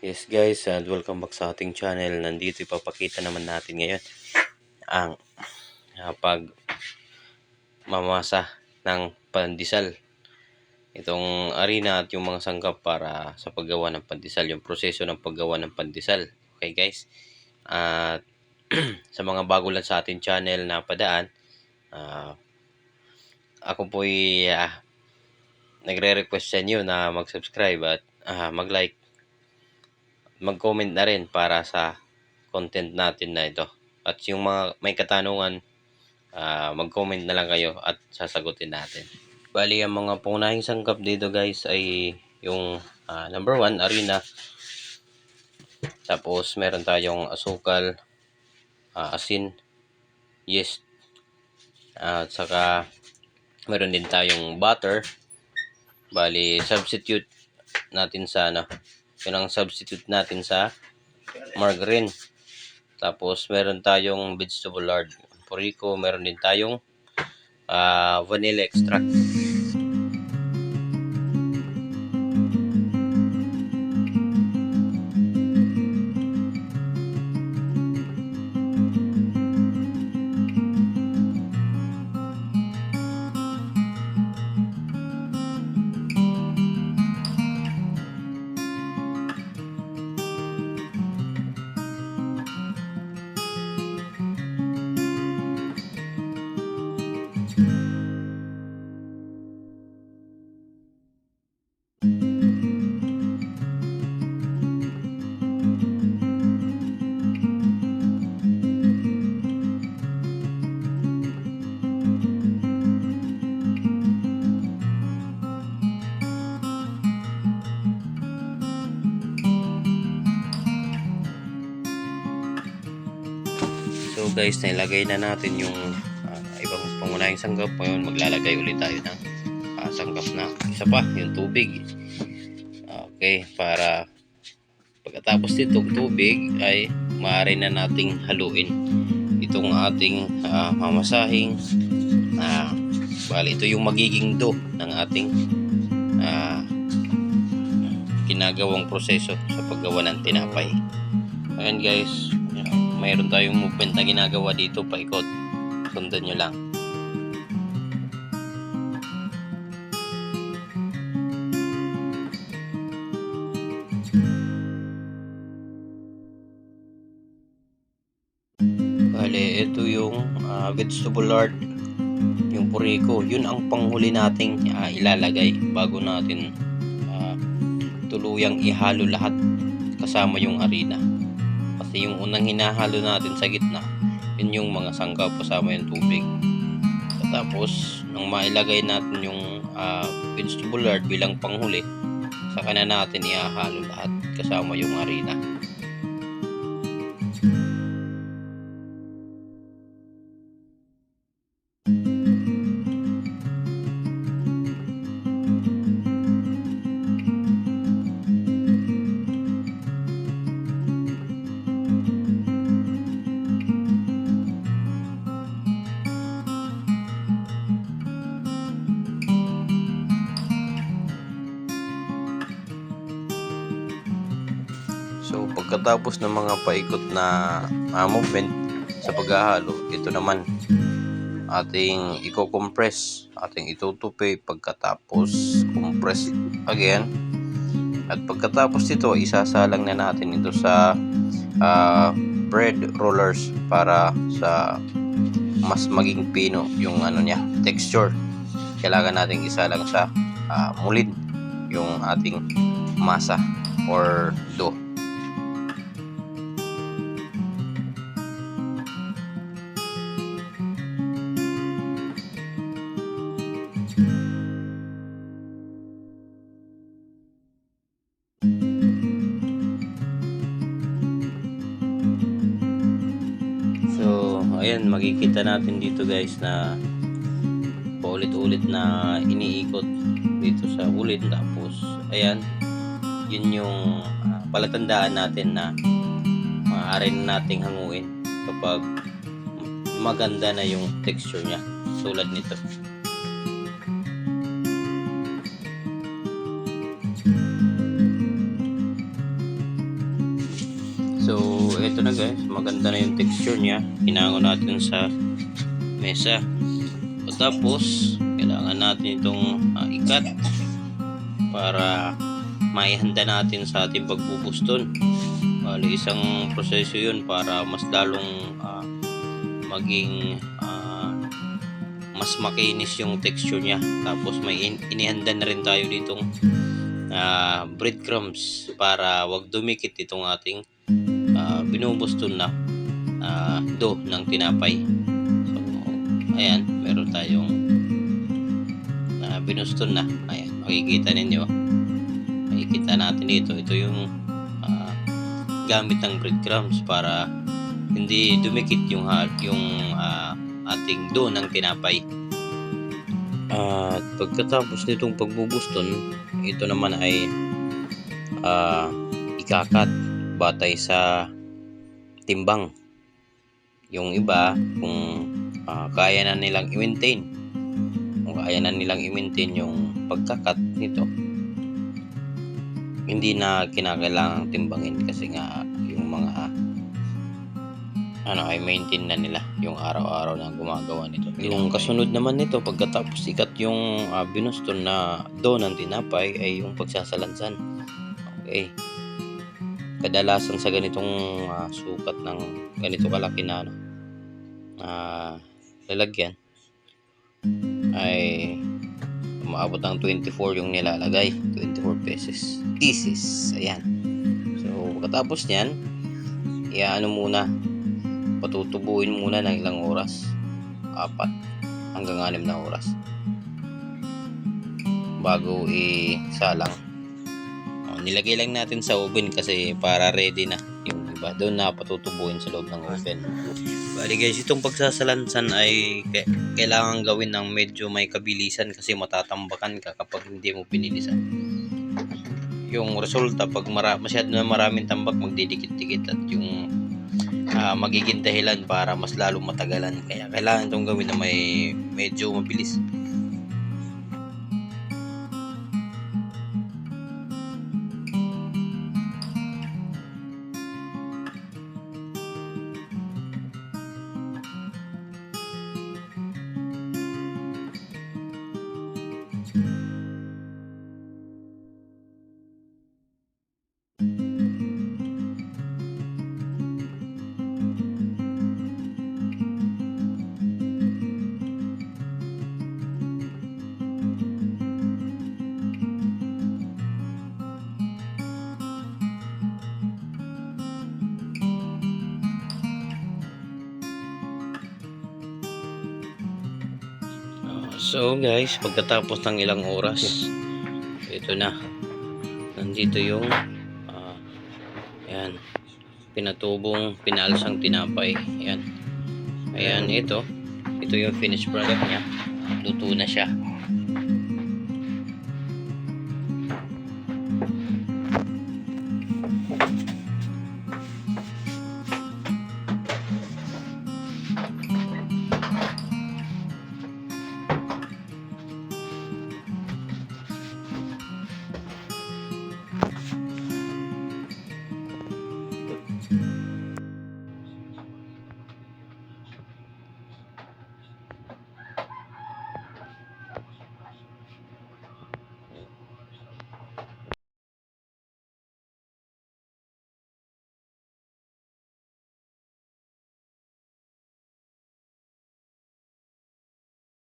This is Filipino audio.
Yes guys, and welcome back sa ating channel. Nandito ipapakita naman natin ngayon ang uh, pag mamasa ng pandesal. Itong arena at yung mga sangkap para sa paggawa ng pandesal, yung proseso ng paggawa ng pandesal. Okay guys? At sa mga bago lang sa ating channel na padaan, uh, ako po ay uh, nagre-request sa inyo na mag-subscribe at uh, mag-like mag-comment na rin para sa content natin na ito. At yung mga may katanungan, uh, mag-comment na lang kayo at sasagutin natin. Bali, ang mga punahing sangkap dito guys ay yung uh, number one, arena. Tapos meron tayong asukal, uh, asin, yeast, uh, at saka meron din tayong butter. Bali, substitute natin sa ano, yun ang substitute natin sa margarine. Tapos, meron tayong vegetable lard. Purico, meron din tayong uh, vanilla extract. So guys, nilagay na natin yung uh, ibang pangunahing sanggap. Ngayon maglalagay ulit tayo ng uh, sanggap na isa pa, yung tubig. Okay, para pagkatapos nitong tubig ay maaari na nating haluin itong ating uh, mamasahing uh, bali ito yung magiging dough ng ating uh, ginagawang proseso sa paggawa ng tinapay. Ayan guys, mayroon tayong movement na ginagawa dito paikot. Sundan nyo lang. Bale, ito yung uh, vegetable lard yung puriko yun ang panghuli nating uh, ilalagay bago natin uh, tuluyang ihalo lahat kasama yung arena kasi yung unang hinahalo natin sa gitna yun yung mga sangkap kasama yung tubig. Tapos nang mailagay natin yung uh, vegetable lard bilang panghuli saka na natin ihahalo lahat kasama yung harina So pagkatapos ng mga paikot na uh, movement sa paghahalo, ito naman ating i-compress, ating itutupi pagkatapos compress again. At pagkatapos nito, isasalang na natin ito sa uh, bread rollers para sa mas maging pino yung ano niya, texture. Kailangan nating isalang sa uh, mulid yung ating masa or dough. Ayan, makikita natin dito guys na paulit-ulit na iniikot dito sa ulit. Tapos, ayan, yun yung uh, palatandaan natin na maaari na nating hanguin kapag maganda na yung texture niya tulad nito. Ito na guys. Maganda na yung texture niya. Hinango natin sa mesa. O tapos, kailangan natin itong ah, ikat para maihanda natin sa ating pagbubuston. Bali, isang proseso yun para mas lalong ah, maging ah, mas makinis yung texture niya. Tapos may in- inihanda na rin tayo ditong ah, breadcrumbs para wag dumikit itong ating binubuston na ah, dough ng tinapay. So, ayan, meron tayong na binuston na. Ayan, makikita ninyo. Makikita natin dito. Ito yung ah, gamit ng breadcrumbs para hindi dumikit yung yung ah, ating dough ng tinapay. At pagkatapos nitong pagbubuston, ito naman ay ah, ikakat batay sa timbang. Yung iba, kung ah, kaya na nilang i-maintain, kung kaya na nilang i-maintain yung pagkakat nito, hindi na kinakailangang timbangin kasi nga yung mga ano ay maintain na nila yung araw-araw na gumagawa nito. Yung kasunod naman nito pagkatapos ikat yung uh, binuston na dough ng tinapay ay yung pagsasalansan. Okay. Kadalasan sa ganitong ah, sukat ng ganito kalaki na ano, ah, lalagyan ay umaabot ng 24 yung nilalagay 24 pesos pieces ayan. So pagkatapos niyan iaano muna patutubuin muna ng ilang oras apat hanggang anim na oras bago isalang oh, nilagay lang natin sa oven kasi para ready na yung iba doon na patutubuin sa loob ng oven bali guys itong pagsasalansan ay kailangan gawin ng medyo may kabilisan kasi matatambakan ka kapag hindi mo pinilisan yung resulta pag mara, masyado na maraming tambak magdidikit-dikit at yung ah, magiging dahilan para mas lalong matagalan. Kaya kailangan itong gawin na may medyo mabilis. So guys, pagkatapos ng ilang oras, ito na. Nandito yung ah, ayan, pinatubong pinalsang tinapay. Ayan. Ayan, ito. Ito yung finished product niya. Luto na siya.